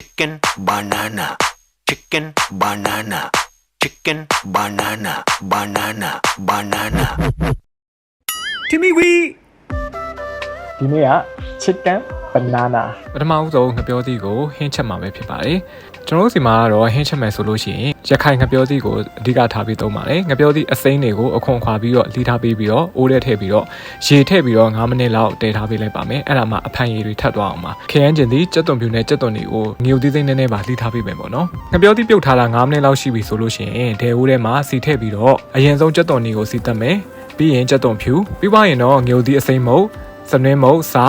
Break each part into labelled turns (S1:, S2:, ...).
S1: chicken banana chicken banana chicken banana banana banana.
S2: Timmy wee Timmy chicken banana
S3: ပထမဦးဆုံးငပြောသီးကိုဟင်းချက်မှာပဲဖြစ်ပါတယ်ကျွန်တော်တို့စီမှာကတော့ဟင်းချက်မယ်ဆိုလို့ရှိရင်ရခိုင်ငပြောသီးကိုအဓိကထားပြီးသုံးပါတယ်ငပြောသီးအစိမ်းတွေကိုအခွန်ခွာပြီးတော့လီထားပေးပြီးတော့အိုးထဲထည့်ပြီးတော့ရေထည့်ပြီးတော့9မိနစ်လောက်တည်ထားပေးလိုက်ပါမယ်အဲ့ဒါမှအဖန်ရည်တွေထပ်သွားအောင်ပါခရမ်းကျင်သီးကြက်သွန်ပြူနဲ့ကြက်သွန်တွေကိုငြိုသီးသိန်းနည်းနည်းပါလီထားပေးမယ်ပေါ့နော်ငပြောသီးပြုတ်ထားတာ9မိနစ်လောက်ရှိပြီဆိုလို့ရှိရင်ဒဲအိုးထဲမှာစီထည့်ပြီးတော့အရင်ဆုံးကြက်သွန်တွေကိုစီတက်မယ်ပြီးရင်ကြက်သွန်ဖြူပြီးသွားရင်တော့ငြိုသီးအစိမ်းမုတ်စနွင်းမုတ်စာ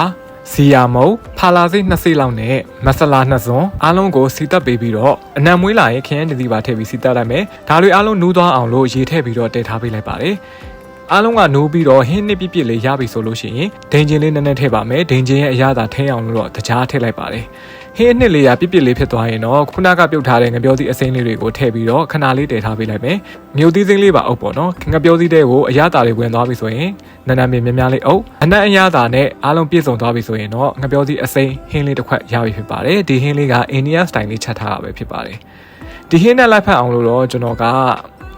S3: စီယာမုတ်ဖာလာစိတ်နှစ်စိတ်လောက်နဲ့မဆလာနှစ်စွန်းအားလုံးကိုစီတက်ပေးပြီးတော့အနံမွေးလာရင်ခရမ်းတတိပါထည့်ပြီးစီတက်လိုက်မယ်ဒါတွေအားလုံးနူးသွားအောင်လို့ရေထည့်ပြီးတော့တည်ထားပေးလိုက်ပါတယ်အားလုံးကနိုးပြီးတော့ဟင်းနှစ်ပြည့်ပြည့်လေးရပြီဆိုလို့ရှိရင်ဒိန်ချင်းလေးနည်းနည်းထည့်ပါမယ်ဒိန်ချင်းရဲ့အရသာထင်းအောင်လို့တော့တကြားထည့်လိုက်ပါတယ် ဟင်းအနှစ်လေးရပြည့်ပြည့်လေးဖြစ်သွားရင်တော့ခုနကပြုတ်ထားတဲ့ငပြောသီးအစိမ်းလေးတွေကိုထည့်ပြီးတော့ခဏလေးတည်ထားပေးလိုက်မယ်မြို့သီးစိမ်းလေးပါအုပ်ပေါ့နော်ငပြောသီးတဲ့ကိုအရသာလေးဝင်သွားပြီဆိုရင်နန်းနန်းမြင်များများလေးအုပ်အနက်အရသာနဲ့အားလုံးပြည့်စုံသွားပြီဆိုရင်တော့ငပြောသီးအစိမ်းဟင်းလေးတစ်ခွက်ရပြီဖြစ်ပါတယ်ဒီဟင်းလေးကအိန္ဒိယစတိုင်လေးချက်ထားတာပဲဖြစ်ပါတယ်ဒီဟင်းနဲ့လိုက်ဖက်အောင်လို့တော့ကျွန်တော်က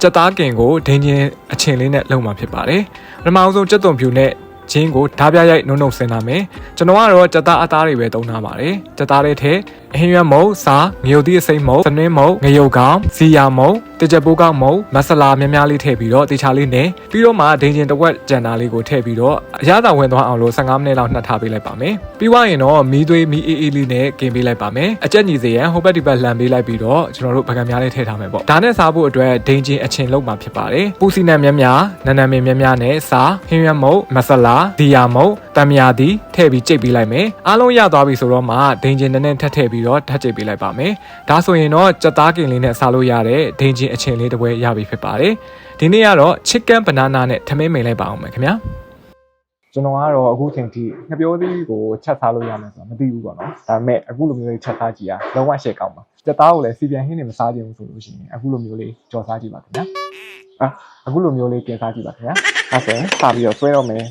S3: ကြက်သားကင်ကိုဒင်းချင်းအချင်းလေးနဲ့လုပ်မှာဖြစ်ပါတယ်ပထမအောင်ဆုံးကြက်သွန်ဖြူနဲ့ ချင်းကိုဓာပြရိုက်နှုံနှုံဆင်လာမယ်ကျွန်တော်ကတော့ကြက်သားအသားတွေပဲသုံးထားပါတယ်ကြက်သားတွေထဲ အဟင်းရွက်မုံစာငရုတ်သီးအစိမ်းမုံစနင်းမုံငရုတ်ကောင်စီယာမုံတကြပိုးကောက်မုံမဆလာများများလေးထည့်ပြီးတော့တေချာလေးနဲ့ပြီးတော့မှဒင်းချင်းတစ်ဝက်ကြံတာလေးကိုထည့်ပြီးတော့အရသာဝင်သွားအောင်လို့15မိနစ်လောက်နှက်ထားပေးလိုက်ပါမယ်ပြီးွားရင်တော့မီးသွေးမီးအေးအေးလေးနဲ့กินပေးလိုက်ပါမယ်အကြက်ညီစေရန်ဟိုဘက်ဒီဘက်လှန်ပေးလိုက်ပြီးတော့ကျွန်တော်တို့ပကံများလေးထည့်ထားမယ်ပေါ့ဒါနဲ့စားဖို့အတွက်ဒင်းချင်းအချင်းလုံးမှာဖြစ်ပါတယ်ပူစီနံများများနန်းနံမင်းများများနဲ့စားဟင်းရွက်မုံမဆလာဒီယာမုံတံမြာသည်ထည့်ပြီးကြိတ်ပေးလိုက်မယ်အားလုံးရသွားပြီဆိုတော့မှဒင်းချင်းနည်းနည်းထပ်ထည့်ပြီးတော့ထပ်ကြိတ်ပေးလိုက်ပါမယ်ဒါဆိုရင်တော့ကြက်သားကင်လေးနဲ့စားလို့ရတဲ့ဒင်းချင်းအချင်းလေးတစ်ပွဲရပြီဖြစ်ပါတယ်ဒီနေ့ကတော့ chicken banana နဲ့ထမင်းမိန်လိုက်ပါအောင်မယ်ခင်ဗျာ
S2: ကျွန်တော်ကတော့အခုချိန်ထိငပြောသီးကိုချက်စားလို့ရမယ်ဆိုတော့မသိဘူးပေါ့နော်ဒါပေမဲ့အခုလိုမျိုးလေးချက်စားကြည့်ရလုံးဝရှယ်ကောင်းပါစက်သားကိုလည်းစီပြန်ဟင်းနေမစားခြင်းဘူးဆိုလို့ရှိရင်အခုလိုမျိုးလေးကြော်စားကြည့်ပါခင်ဗျာအာအခုလိုမျိုးလေးပြင်စားကြည့်ပါခင်ဗျာအဲဆိုရင်စပြီးတော့ဆွဲတော့မယ်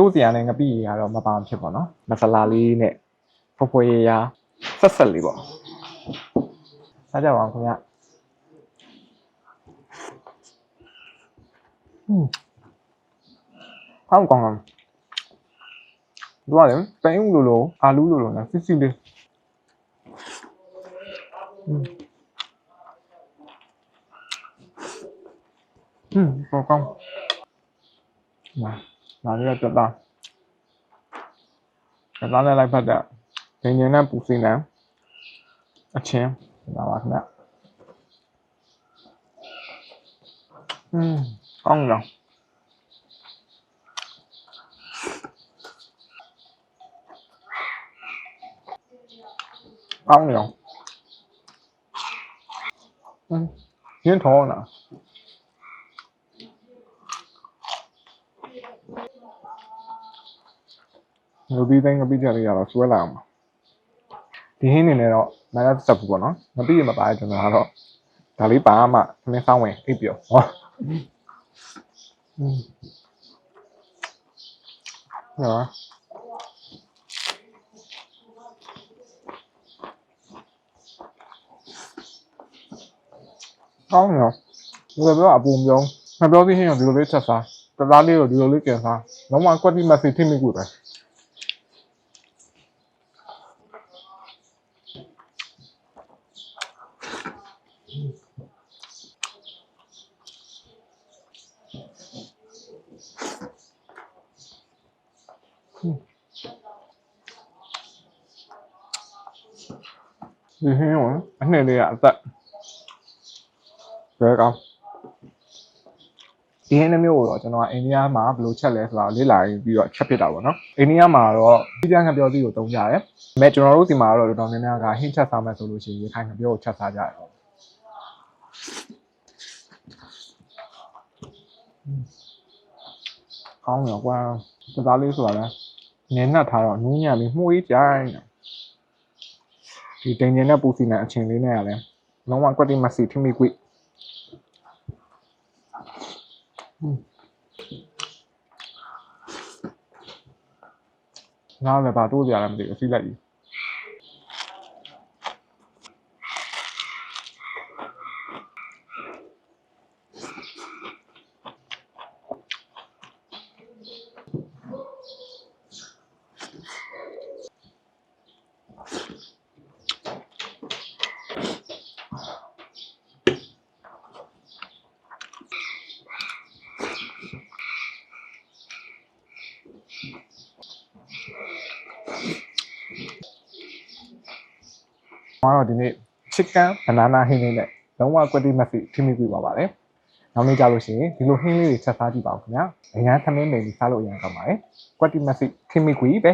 S2: တိုးစီရနဲ့ငပိရကတော့မပါဖြစ်ပေါ့နော်မဆလာလေးနဲ့ဖွဖွရရဆက်ဆက်လေးပေါ့စားကြပါအောင်ခင်ဗျာอืมကောင်းကောင်းကောင်းတို့ကလည်းပန်းဥလိုလိုအာလူလိုလိုနဲ့စစ်စစ်လေးอืมอืมကောင်းကောင်းလာလာ ရတော့တာကစားနဲ့လိုက်ဖတ်တဲ့ဒင်းညင်နဲ့ပူစီနဲ့အချင်းလာပါခင်ဗျอืมကောင်းလား ကောင်းနေအောင်อืมရင်းထောင်းလား လူပြီးတိုင်းငပိကြလေးရတော့ဆွဲလာအောင်ပါဒီဟင်းနေနဲ့တော့မနက်စပ်ဘူးပေါ့နော်ငပိရမပါတဲ့ကျွန်တော်ကတော့ဒါလေးပါမှသမင်းဆောင်ဝင်အိပ်ပြောဟောอืมဟာကောင်းရောဒီလိုပြောအပူမျိုးမပြောသေးရင်ဒီလိုလေးချက်စားတသားလေးကိုဒီလိုလေးကျန်စားလုံးဝကွက်တိမစီထိမိကူပဲ ဒီဟင်းရောအနှစ်လေးကအသက်ဘယ်ကောင်ဒီဟင်းနှမျိုးကိုတော့ကျွန်တော်ကအိန္ဒိယမှာဘယ်လိုချက်လဲဆိုတာကိုလေ့လာပြီးတော့ချက်ဖြစ်တာပေါ့နော်အိန္ဒိယမှာတော့ဒီပြန်ငပြောသီးကိုသုံးကြတယ်ဒါပေမဲ့ကျွန်တော်တို့ဒီမှာတော့တော်တော်များများကဟင်းချက်စားမယ်ဆိုလို့ရှိရင်ရခိုင်ငပြောကိုချက်စားကြတယ်ပေါ့ ကောင်းရောကွာစသားလေးဆိုတာလဲနင်းနှက်ထားတော့နူးညံ့ပြီးမှုေးကြိုင်းဒီတင်ကျင်တဲ့ပူစီနဲ့အချင်းလေးနဲ့ကလည်းလုံးဝကွက်တိမစီထိမိကွိငါလည်းပါတိုးကြရလည်းမသိဘူးအစီလိုက်ကြီး ကျွန်တော်ကတော့ဒီနေ့ chicken banana ဟင်းလေးနဲ့လုံးဝကွက်တိမက်စီထိမိပြပါပါတယ်နောက်နေ့ကြလို့ရှိရင်ဒီလိုဟင်းလေးတွေချက်စားကြည့်ပါဦးခင်ဗျာအရန်သမင်းနေပြီးစားလို့အရန်ကောင်းပါတယ်ကွက်တိမက်စီထိမိကွီပဲ